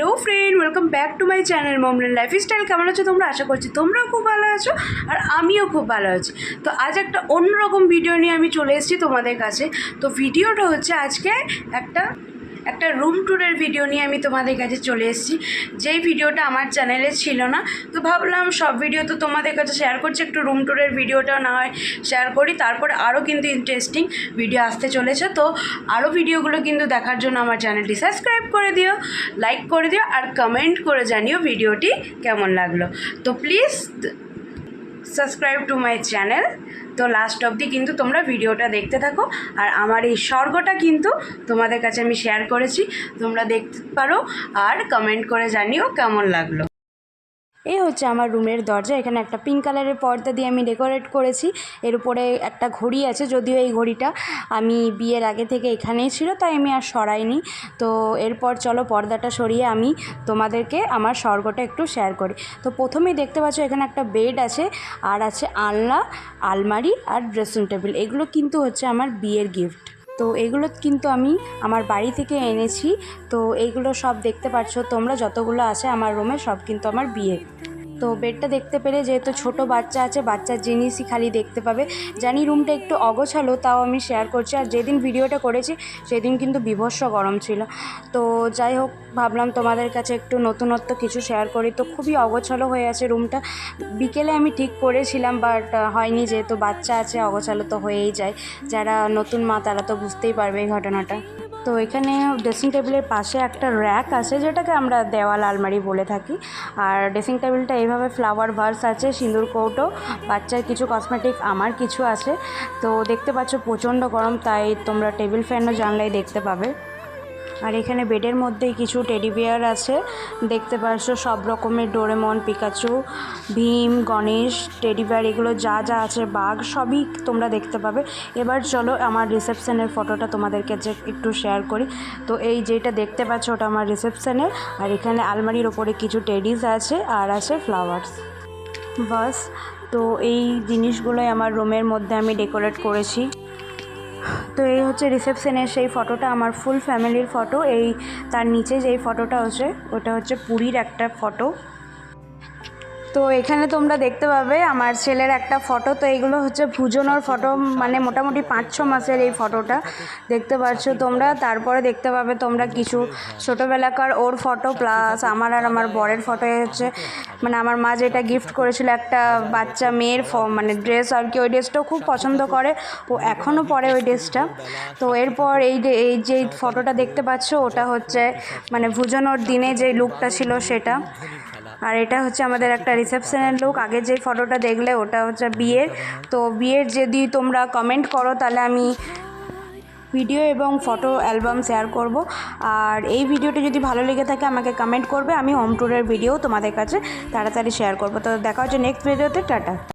Hello friend, welcome back to my channel মমলেন lifestyle. কেমন আছো তোমরা? আশা করছি তোমরাও খুব ভালো আছো আর আমিও খুব ভালো আছি। তো আজ একটা অন্যরকম ভিডিও নিয়ে আমি চলে এসেছি তোমাদের কাছে। তো ভিডিওটা হচ্ছে আজকে একটা একটা রুম ট্যুরের ভিডিও নিয়ে আমি তোমাদের কাছে চলে এসেছি। যেই ভিডিওটা আমার চ্যানেলে ছিল না, তো ভাবলাম সব ভিডিও তো তোমাদের কাছে শেয়ার করছি, একটু রুম ট্যুরের ভিডিওটা না হয় শেয়ার করি, তারপরে আরও কিন্তু ইন্টারেস্টিং ভিডিও আসতে চলেছে। তো আরও ভিডিওগুলো কিন্তু দেখার জন্য আমার চ্যানেলটি সাবস্ক্রাইব করে দিও লাইক করে দিও, আর কমেন্ট করে জানিও ভিডিওটি কেমন লাগল। তো please subscribe to my channel তো লাস্ট অবধি কিন্তু তোমরা ভিডিওটা দেখতে থাকো। আর আমার এই স্বর্গটা কিন্তু তোমাদের কাছে আমি শেয়ার করেছি। তোমরা দেখতে পারো। আর কমেন্ট করে জানিও কেমন লাগল। এই হচ্ছে আমার রুমের দরজা। এখানে একটা পিঙ্ক কালারের পর্দা দিয়ে আমি ডেকোরেট করেছি। এর উপরে একটা ঘড়ি আছে, যদিও এই ঘড়িটা আমি বিয়ের আগে থেকে এখানেই ছিল, তাই আমি আর সরাইনি। তো এরপর চলো পর্দাটা সরিয়ে আমি তোমাদেরকে আমার স্বর্গটা একটু শেয়ার করি। তো প্রথমেই দেখতে পাচ্ছ এখানে একটা বেড আছে, আর আছে আলনা, আলমারি আর ড্রেসিং টেবিল এগুলো কিন্তু হচ্ছে আমার বিয়ের গিফট তো এগুলো কিন্তু আমি আমার বাড়ি থেকে এনেছি। তো এইগুলো সব দেখতে পাচ্ছ, তোমরা যতগুলো আছে আমার রুমে সব কিন্তু আমার বিয়ে তো বেডটা দেখতে পেরে যেহেতু ছোট বাচ্চা আছে, বাচ্চার জিনিসই খালি দেখতে পাবে। জানি রুমটা একটু অগোছালো, তাও আমি শেয়ার করছি। আর যেদিন ভিডিওটা করেছি, সেদিন কিন্তু বিভৎস গরম ছিল। তো যাই হোক, ভাবলাম তোমাদের কাছে একটু নতুনত্ব কিছু শেয়ার করি। তো খুবই অগোছালো হয়ে আছে রুমটা। বিকেলে আমি ঠিক করেছিলাম বাট হয়নি। যেহেতু বাচ্চা আছে, অগোছালো তো হয়েই যায়। যারা নতুন মা, তারা তো বুঝতেই পারবে এই ঘটনাটা। তো এখানে ড্রেসিং টেবিলের পাশে একটা র্যাক আছে, যেটাকে আমরা দেওয়াল আলমারি বলে থাকি। আর ড্রেসিং টেবিলটা এইভাবে ফ্লাওয়ার ভার্স আছে, সিঁদুর কৌটো, বাচ্চার কিছু কসমেটিক আমার কিছু আছে। তো দেখতে পাচ্ছ প্রচণ্ড গরম, তাই তোমরা টেবিল ফ্যানও জানলাই দেখতে পাবে। আর এখানে বেডের মধ্যেই কিছু টেডি বিয়ার আছে। দেখতে পাচ্ছ সব রকমের Doraemon, Pikachu, Bheem, Ganesh, teddy bear, এগুলো যা যা আছে, বাঘ, সবই তোমরা দেখতে পাবে। এবার চলো আমার রিসেপশনের ফটোটা তোমাদেরকে যে একটু শেয়ার করি। তো এই যেটা দেখতে পাচ্ছ ওটা আমার রিসেপশনের আর এখানে আলমারির ওপরে কিছু টেডিস আছে আর আছে ফ্লাওয়ার্স। বাস, তো এই জিনিসগুলোই আমার রুমের মধ্যে আমি ডেকোরেট করেছি। তো এই হচ্ছে রিসেপশনের সেই ফটোটা আমার ফুল ফ্যামিলির ফটো এই তার নিচে যেই ফটোটা হচ্ছে, ওটা হচ্ছে পুরীর একটা ফটো তো এখানে তোমরা দেখতে পাবে আমার ছেলের একটা ফটো। তো এইগুলো হচ্ছে ভুজনোর ফটো মানে মোটামুটি পাঁচ, ছ মাসের এই ফটোটা। দেখতে পাচ্ছ তোমরা, তারপরে দেখতে পাবে তোমরা কিছু ছোটোবেলাকার ওর ফটো, প্লাস আমার আর আমার বরের ফটো হচ্ছে মানে আমার মা যেটা গিফট করেছিল একটা বাচ্চা মেয়ের ফ- মানে ড্রেস আর কি, ওই ড্রেসটাও খুব পছন্দ করে। ও এখনও পরে ওই ড্রেসটা তো এরপর এই এই যে ফটোটা দেখতে পাচ্ছ, ওটা হচ্ছে মানে ভুজনোর দিনে যে লুকটা ছিল সেটা। আর এটা হচ্ছে আমাদের একটা রিসেপশনের লোক। আগে যে ফটোটা দেখলে ওটা হচ্ছে বিয়ের। তো বিয়ের যদি তোমরা কমেন্ট করো তাহলে আমি ভিডিও এবং ফটো অ্যালবাম শেয়ার করব। আর এই ভিডিওটি যদি ভালো লেগে থাকে আমাকে কমেন্ট করবে। আমি হোম ট্যুরের ভিডিও তোমাদের কাছে তাড়াতাড়ি শেয়ার করব। তো দেখা হচ্ছে নেক্সট ভিডিওতে টাটা।